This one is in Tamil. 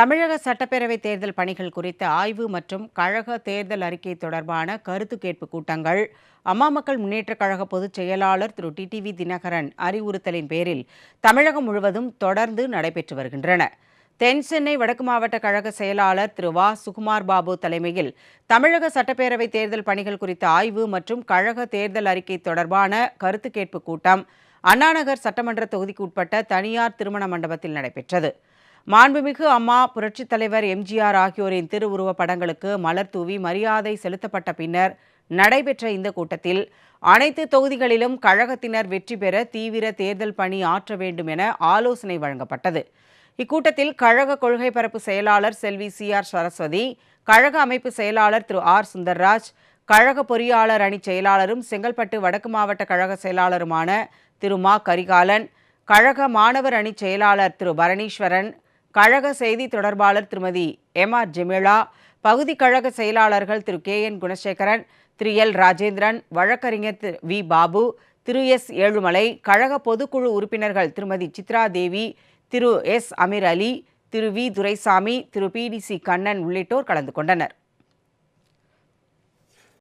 தமிழக சட்டப்பேரவை தேர்தல் பணிகள் குறித்த ஆய்வு மற்றும் கழக தேர்தல் அறிக்கை தொடர்பான கருத்து கேட்பு கூட்டங்கள். அம்மா மக்கள் முன்னேற்றக் கழக பொதுச் செயலாளர் திரு. டிடிவி தினகரன் அறிவுறுத்தலின் பேரில் தமிழகம் முழுவதும் தொடர்ந்து நடைபெற்று வருகின்றன. தென் சென்னை வடக்கு மாவட்ட கழக செயலாளர் திரு. வா. சுகுமார் பாபு தலைமையில் தமிழக சட்டப்பேரவை தேர்தல் பணிகள் குறித்த ஆய்வு மற்றும் கழக தேர்தல் அறிக்கை தொடர்பான கருத்து கேட்பு கூட்டம் அண்ணாநகர் சட்டமன்ற தொகுதிக்கு உட்பட்ட தனியார் திருமண மண்டபத்தில் நடைபெற்றது. மாண்புமிகு அம்மா புரட்சித் தலைவர் எம்ஜிஆர் ஆகியோரின் திருவுருவப் படங்களுக்கு மலர் தூவி மரியாதை செலுத்தப்பட்ட பின்னர் நடைபெற்ற இந்த கூட்டத்தில் அனைத்து தொகுதிகளிலும் கழகத்தினர் வெற்றி பெற தீவிர தேர்தல் பணி ஆற்ற வேண்டும் என ஆலோசனை வழங்கப்பட்டது. இக்கூட்டத்தில் கழக கொள்கை பரப்பு செயலாளர் செல்வி சி ஆர் சரஸ்வதி கழக அமைப்பு செயலாளர் திரு ஆர் சுந்தர்ராஜ் கழக பொறியாளர் அணி செயலாளரும் செங்கல்பட்டு வடக்கு மாவட்ட கழக செயலாளருமான திரு மா கரிகாலன் கழக மாணவர் அணி செயலாளர் திரு பரணீஸ்வரன் கழக செய்தி தொடர்பாளர் திருமதி எம் ஆர் ஜெமிளா பகுதி கழக செயலாளர்கள் Thiru K N Gunasekaran Thiru L Rajendran வழக்கறிஞர் திரு வி பாபு திரு எஸ் ஏழுமலை கழக பொதுக்குழு உறுப்பினர்கள் Thirumathi Chitra Devi Thiru S Amir Ali Thiru V Duraisamy Thiru P D C Kannan உள்ளிட்டோர் கலந்து கொண்டனர்.